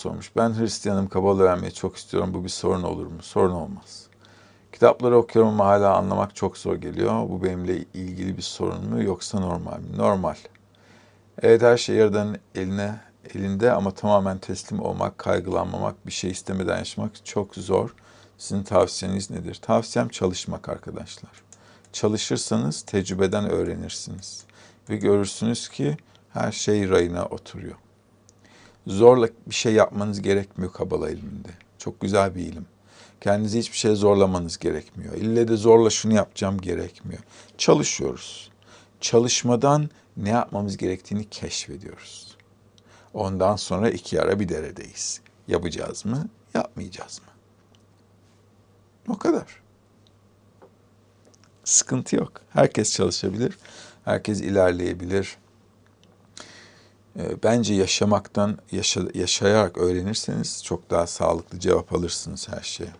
sormuş. Ben Hristiyanım, Kabala öğrenmeyi çok istiyorum. Bu bir sorun olur mu? Sorun olmaz. Kitapları okuyorum ama hala anlamak çok zor geliyor. Bu benimle ilgili bir sorun mu yoksa normal mi? Normal. Evet her şey yaradanın eline elinde ama tamamen teslim olmak, kaygılanmamak, bir şey istemeden yaşamak çok zor. Sizin tavsiyeniz nedir? Tavsiyem çalışmak arkadaşlar. Çalışırsanız tecrübeden öğrenirsiniz. Ve görürsünüz ki her şey rayına oturuyor. Zorla bir şey yapmanız gerekmiyor Kabala ilminde. Çok güzel bir ilim. Kendinizi hiçbir şey zorlamanız gerekmiyor. İlle de zorla şunu yapacağım gerekmiyor. Çalışıyoruz. Çalışmadan ne yapmamız gerektiğini keşfediyoruz. Ondan sonra iki ara bir deredeyiz. Yapacağız mı, yapmayacağız mı? O kadar. Sıkıntı yok. Herkes çalışabilir. Herkes ilerleyebilir. Ee, Bence yaşamaktan, yaşa- yaşayarak öğrenirseniz çok daha sağlıklı cevap alırsınız her şeye.